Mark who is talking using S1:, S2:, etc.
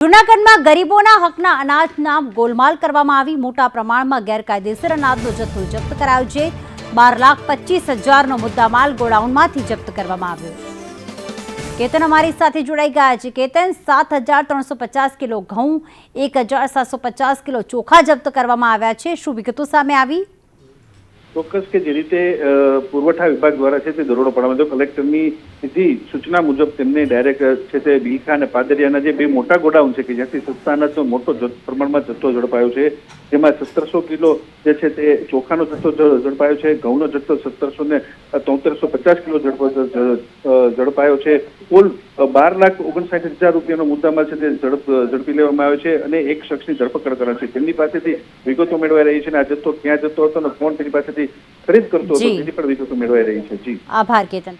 S1: જૂનાગઢમાં ગરીબોના હકના અનાજના ગોલમાલ કરવામાં આવી. મોટા પ્રમાણમાં ગેરકાયદેસર અનાજનો જથ્થો જપ્ત કરાયો છે. બાર લાખ પચીસ હજારનો મુદ્દામાલ ગોડાઉનમાંથી જપ્ત કરવામાં આવ્યો. કેતન અમારી સાથે જોડાઈ ગયા છે. કેતન, સાત હજાર ત્રણસો પચાસ કિલો ઘઉં, એક હજાર સાતસો પચાસ કિલો ચોખા જપ્ત કરવામાં આવ્યા છે. શું વિગતો સામે આવી?
S2: ચોક્કસ કે જે રીતે પુરવઠા વિભાગ દ્વારા છે તે દરોડો પાડવામાં કલેક્ટરની સીધી સૂચના મુજબ તેમને ડાયરેક્ટ છે તે બિલખા અને પાદરિયાના જે બે મોટા ગોડાઉન છે કે જ્યાંથી સસ્તા અનાજનો મોટો પ્રમાણમાં જથ્થો ઝડપાયો છે, જેમાં સત્તરસો કિલો જે છે તે ચોખાનો જથ્થો ઝડપાયો છે, ઘઉંનો જથ્થો સત્તરસો ને તોતેરસો પચાસ કિલો ઝડપાયો છે. કુલ બાર લાખ ઓગણસાઠ હજાર રૂપિયાનો મુદ્દામાં છે તે ઝડપ ઝડપી લેવામાં આવ્યો છે અને એક શખ્સની ધરપકડ કરાશે તેમની પાસેથી વિગતો મેળવાઈ રહી છે અને આ જથ્થો ક્યાં જતો હતો અને કોણ તેની પાસેથી ખરીદ કરતો હતો. તેની પણ વિગતો મેળવાઈ રહી છે. જી.
S1: આભાર કેતન.